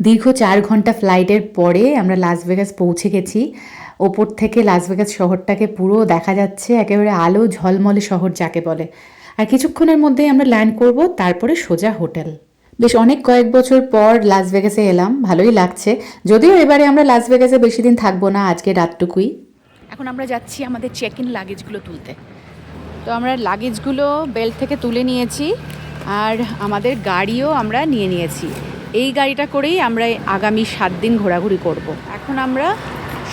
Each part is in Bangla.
দীর্ঘ চার ঘণ্টা ফ্লাইটের পরে আমরা লাস ভেগাস পৌঁছে গেছি। ওপর থেকে লাস ভেগাস শহরটাকে পুরো দেখা যাচ্ছে, একেবারে আলো ঝলমলে শহর যাকে বলে। আর কিছুক্ষণের মধ্যেই আমরা ল্যান্ড করব, তারপরে সোজা হোটেল। বেশ অনেক কয়েক বছর পর লাস ভেগাসে এলাম, ভালোই লাগছে। যদিও এবারে আমরা লাস ভেগাসে বেশি দিন থাকব না, আজকে রাতটুকুই। এখন আমরা যাচ্ছি আমাদের চেক ইন লাগেজগুলো তুলতে। তো আমরা লাগেজগুলো বেল্ট থেকে তুলে নিয়েছি, আর আমাদের গাড়িও আমরা নিয়ে নিয়েছি। এই গাড়িটা করেই আমরা আগামী সাত দিন ঘোরাঘুরি করব। এখন আমরা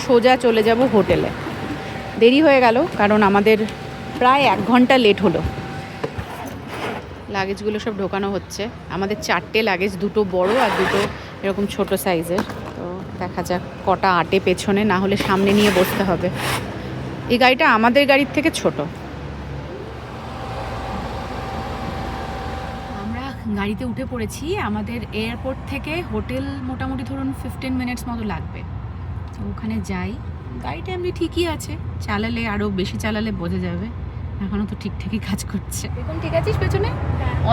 সোজা চলে যাব হোটেলে। দেরি হয়ে গেল, কারণ আমাদের প্রায় এক ঘণ্টা লেট হলো। লাগেজগুলো সব ঢোকানো হচ্ছে। আমাদের চারটে লাগেজ, দুটো বড় আর দুটো এরকম ছোট সাইজের। তো দেখা যাক কটা আটে পেছনে, না হলে সামনে নিয়ে বসতে হবে। এই গাড়িটা আমাদের গাড়ির থেকে ছোট আমরা গাড়িতে উঠে পড়েছি আমাদের এয়ারপোর্ট থেকে হোটেল মোটামুটি ধরুন ফিফটিন মিনিটস মতো লাগবে। তো ওখানে যাই। গাড়িটা এমনি ঠিকই আছে চালালে আরও বেশি চালালে বোঝা যাবে। এখনও তো ঠিকঠাকই কাজ করছে। পেখম ঠিক আছিস পেছনে?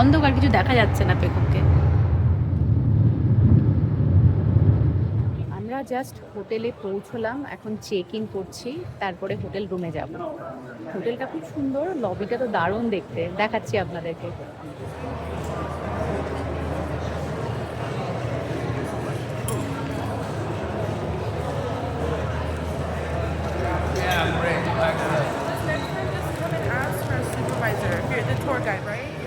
অন্ধকার কিছু দেখা যাচ্ছে না পেখমকে আমরা জাস্ট হোটেলে পৌঁছলাম এখন চেক ইন করছি তারপরে হোটেল রুমে যাব। হোটেলটা খুব সুন্দর লবিটা তো দারুণ দেখতে দেখাচ্ছি আপনাদেরকে। Come and ask for a supervisor. Here, the tour guide, right?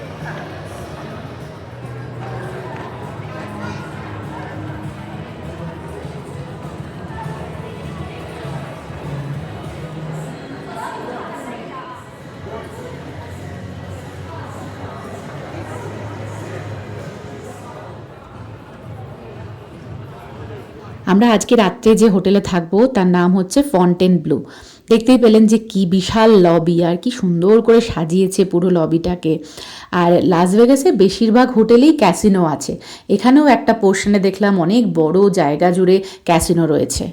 আমরা আজকে রাত্রে যে হোটেলে থাকব তার নাম হচ্ছে ফন্টেন ব্লু দেখতেই পেলেন যে কি বিশাল লবি আর কি সুন্দর করে সাজিয়েছে পুরো লবিটাকে আর লাস ভেগাসে বেশিরভাগ হোটেলেই ক্যাসিনো আছে। এখানেও একটা পোর্শনে দেখলাম অনেক বড় জায়গা জুড়ে ক্যাসিনো রয়েছে।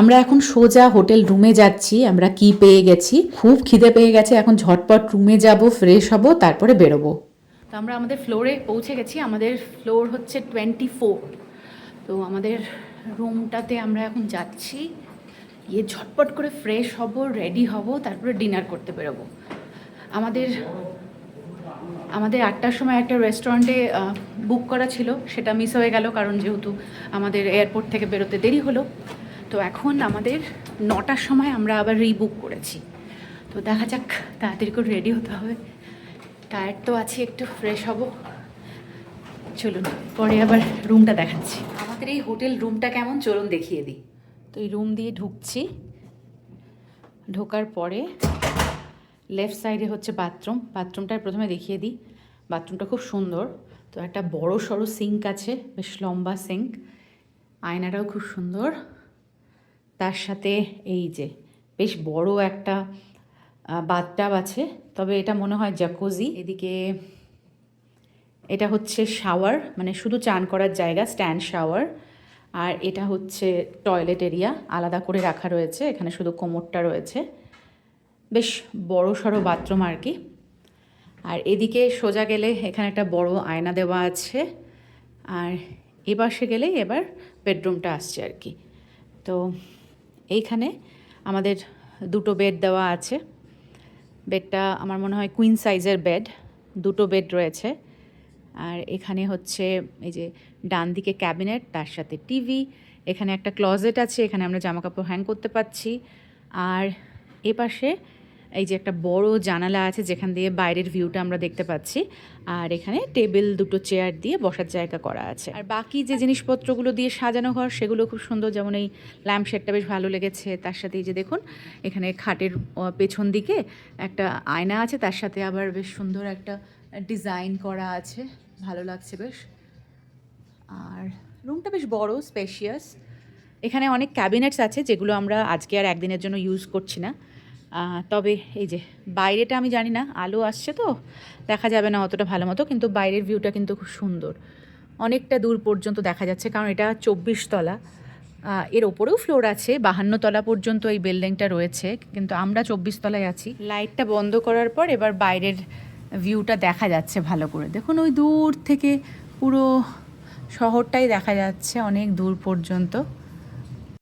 আমরা এখন সোজা হোটেল রুমে যাচ্ছি, আমরা কি পেয়ে গেছি? খুব খিদে পেয়ে গেছে, এখন ঝটপট রুমে যাব ফ্রেশ হব, তারপরে বেরোবো। তো আমরা আমাদের ফ্লোরে পৌঁছে গেছি, আমাদের ফ্লোর হচ্ছে টোয়েন্টি ফোর তো আমাদের রুমটাতে আমরা এখন যাচ্ছি। গিয়ে ঝটপট করে ফ্রেশ হব রেডি হব, তারপরে ডিনার করতে বেরোবো। আমাদের আমাদের আটটার সময় একটা রেস্টুরেন্টে বুক করা ছিল, সেটা মিস হয়ে গেল কারণ যেহেতু আমাদের এয়ারপোর্ট থেকে বেরোতে দেরি হলো। তো এখন আমাদের নটার সময় আমরা আবার রিবুক করেছি। তো দেখা যাক, তাড়াতাড়ি করে রেডি হতে হবে। টায়ার তো আছি, একটু ফ্রেশ হব। চলুন, পরে আবার রুমটা দেখাচ্ছি। আমাদের এই হোটেল রুমটা কেমন? চলুন দেখিয়ে দিই। তো এই রুম দিয়ে ঢুকছি। ঢোকার পরে লেফট সাইডে হচ্ছে বাথরুম বাথরুমটা প্রথমে দেখিয়ে দিই। বাথরুমটা খুব সুন্দর। তো একটা বড় সড়ো সিঙ্ক আছে, বেশ লম্বা সিঙ্ক আয়নাটাও খুব সুন্দর। তার সাথে এই যে বেশ বড় একটা বাথটাব আছে। তবে এটা মনে হয় জাকুজি এদিকে এটা হচ্ছে শাওয়ার মানে শুধু চান করার জায়গা স্ট্যান্ড শাওয়ার আর এটা হচ্ছে টয়লেট এরিয়া আলাদা করে রাখা রয়েছে, এখানে শুধু কোমরটা রয়েছে। বেশ বড় সড়ো বাথরুম আর কি। আর এদিকে সোজা গেলে এখানে একটা বড় আয়না দেওয়া আছে। আর এ পাশে গেলে এবার বেডরুমটা আসছে আর কি। তো এইখানে আমাদের দুটো বেড দেওয়া আছে। বেডটা আমার মনে হয় কুইন সাইজের বেড দুটো বেড রয়েছে। আর এখানে হচ্ছে এই যে ডান দিকে ক্যাবিনেট, তার সাথে টিভি, এখানে একটা ক্লজেট আছে, এখানে আমরা জামা কাপড় হ্যাং করতে পারছি আর এ পাশে এই যে একটা বড় জানালা আছে, যেখান দিয়ে বাইরের ভিউটা আমরা দেখতে পাচ্ছি। আর এখানে টেবিল দুটো চেয়ার দিয়ে বসার জায়গা করা আছে। আর বাকি যে জিনিসপত্রগুলো দিয়ে সাজানো ঘর, সেগুলো খুব সুন্দর যেমন এই ল্যাম্প শেডটা বেশ ভালো লেগেছে। তার সাথে এই যে দেখুন, এখানে খাটের পেছন দিকে একটা আয়না আছে, তার সাথে আবার বেশ সুন্দর একটা ডিজাইন করা আছে, ভালো লাগছে বেশ। আর রুমটা বেশ বড় স্পেশিয়াস এখানে অনেক ক্যাবিনেটস আছে যেগুলো আমরা আজকে আর একদিনের জন্য ইউজ করছি না। তবে এই যে বাইরেটা আমি জানি না, আলো আসছে তো, দেখা যাবে না অতটা ভালো মতো, কিন্তু বাইরের ভিউটা কিন্তু খুব সুন্দর। অনেকটা দূর পর্যন্ত দেখা যাচ্ছে, কারণ এটা চব্বিশ তলা। এর ওপরেও ফ্লোর আছে, বাহান্ন তলা পর্যন্ত এই বিল্ডিংটা রয়েছে, কিন্তু আমরা চব্বিশ তলায় আছি। লাইটটা বন্ধ করার পর এবার বাইরের ভিউটা দেখা যাচ্ছে ভালো করে। দেখুন, ওই দূর থেকে পুরো শহরটাই দেখা যাচ্ছে, অনেক দূর পর্যন্ত।